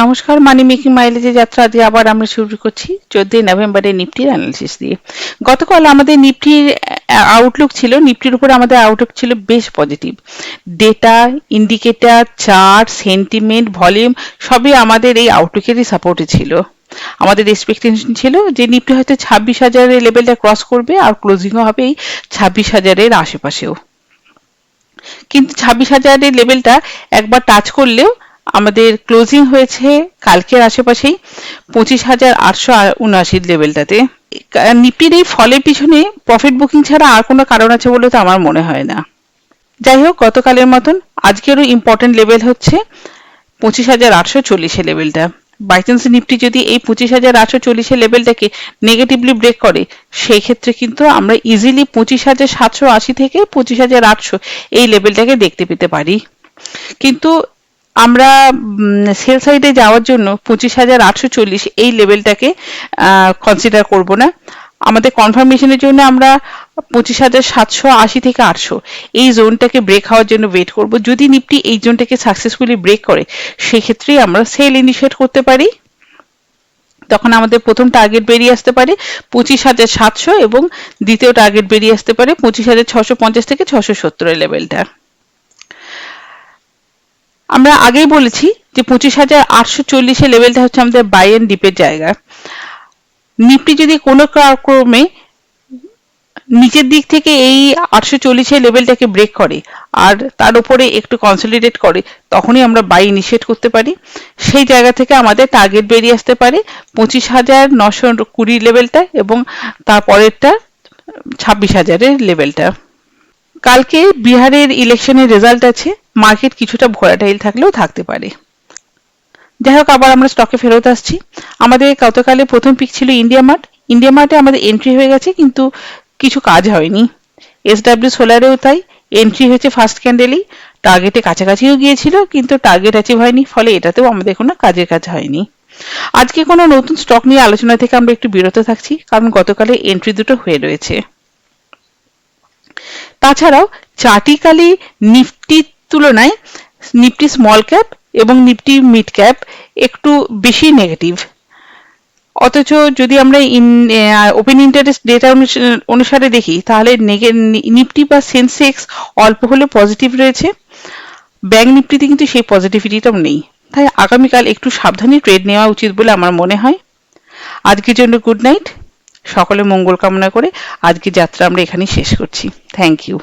নমস্কার, মানি মেকিং মাইলেজের যাত্রা আজকে আবার আমরা শুরু করছি চোদ্দই নভেম্বরের নিফটির অ্যানালিসিস দিয়ে। গতকাল আমাদের নিফটির আউটলুক ছিল, নিফটির উপর আমাদের আউটলুক ছিল বেশ positive data indicator chart sentiment volume সবই আমাদের এই আউটলুকেরই সাপোর্টে ছিল। আমাদের এক্সপেকটেশন ছিল যে নিফটি হয়তো ছাব্বিশ হাজারের লেভেলটা ক্রস করবে আর ক্লোজিংও হবে এই ছাব্বিশ হাজারের আশেপাশেও। কিন্তু ছাব্বিশ হাজারের লেভেলটা একবার টাচ করলেও আমাদের ক্লোজিং হয়েছে কালকের আশেপাশেই পঁচিশ হাজার আটশো উনআশির লেভেলটাতে নিফটির এই ফলের পিছনে প্রফিট বুকিং ছাড়া আর কোনো কারণ আছে বলে তো আমার মনে হয় না। যাই হোক, গতকালের মতন আজকেরও ইম্পর্টেন্ট লেভেল হচ্ছে পঁচিশ হাজার আটশো চল্লিশের লেভেলটা বাই চান্স নিফটি যদি এই পঁচিশ হাজার আটশো চল্লিশের লেভেলটাকে নেগেটিভলি ব্রেক করে সেই ক্ষেত্রে কিন্তু আমরা ইজিলি পঁচিশ হাজার সাতশো আশি থেকে পঁচিশ হাজার আটশো এই লেভেলটাকে দেখতে পেতে পারি। কিন্তু আমরা সেল সাইডে যাওয়ার জন্য পঁচিশ হাজার আটশো চল্লিশ এই লেভেলটাকে কনসিডার করব না। আমাদের কনফার্মেশনের জন্য আমরা পঁচিশ হাজার সাতশো আশি থেকে আটশো। এই জোনটাকে ব্রেক হওয়ার জন্য ওয়েট করব। যদি নিফটি এই জোনটাকে সাকসেসফুলি ব্রেক করে, সেক্ষেত্রেই আমরা সেল ইনিশিয়েট করতে পারি। তখন আমাদের প্রথম টার্গেট বেরিয়ে আসতে পারে পঁচিশ হাজার সাতশো এবং দ্বিতীয় টার্গেট বেরিয়ে আসতে পারে পঁচিশ হাজার ছশো পঞ্চাশ থেকে ছশো সত্তরের লেভেলটা আমরা আগেই বলেছি যে পঁচিশ হাজার আটশো চল্লিশের লেভেলটা হচ্ছে আমাদের বাই এন্ড ডিপের জায়গা। নিফটি যদি কোনো ক্রমে নিচের দিক থেকে এই আটশো চল্লিশের লেভেলটাকে ব্রেক করে আর তার উপরে একটু কনসলিডেট করে, তখনই আমরা বাই ইনিশিয়েট করতে পারি। সেই জায়গা থেকে আমাদের টার্গেট বেরিয়ে আসতে পারে পঁচিশ হাজার নশো কুড়ি লেভেলটা এবং তারপরেরটা ছাব্বিশ হাজারের লেভেলটা কালকে বিহারের ইলেকশনের রেজাল্ট আছে। মার্কেট কিছুটা ভোলাটাইল থাকলেও থাকতে পারে। যাই হোক, আবার আমরা স্টকে ফেরত আসছি। আমাদের গতকালে প্রথম পিক ছিল ইন্ডিয়া মার্ট ইন্ডিয়া মার্টে আমাদের এন্ট্রি হয়ে গেছে, কিন্তু কিছু কাজ হয়নি। এস ডাব্লিউ সোলারেও তাই এন্ট্রি হয়েছে ফার্স্ট ক্যান্ডেলই টার্গেটে কাছাকাছিও গিয়েছিল, কিন্তু টার্গেট অ্যাচিভ হয়নি, ফলে এটাতেও আমাদের কোনো কাজের কাজ হয়নি। আজকে কোনো নতুন স্টক নিয়ে আলোচনা থেকে আমরা একটু বিরত থাকছি, কারণ গতকালে এন্ট্রি দুটো হয়ে রয়েছে। তাছাড়াও, চার্টিকালি নিফটির তুলনায় নিফটি স্মল ক্যাপ এবং নিফটি মিড ক্যাপ একটু বেশি নেগেটিভ অথচ যদি আমরা ওপেন ইন্টারেস্ট ডেটা অনুসারে দেখি, তাহলে নিফটি বা সেন্সেক্স অল্প হলে পজিটিভ রয়েছে। ব্যাংক নিফটিতে কিন্তু সেই পজিটিভিটিটাও নেই। তাই আগামীকাল একটু সাবধানে ট্রেড নেওয়া উচিত বলে আমার মনে হয়। আজকের জন্য গুড নাইট সকলে মঙ্গল কামনা করে আজকের যাত্রা আমরা এখানেই শেষ করছি। Thank you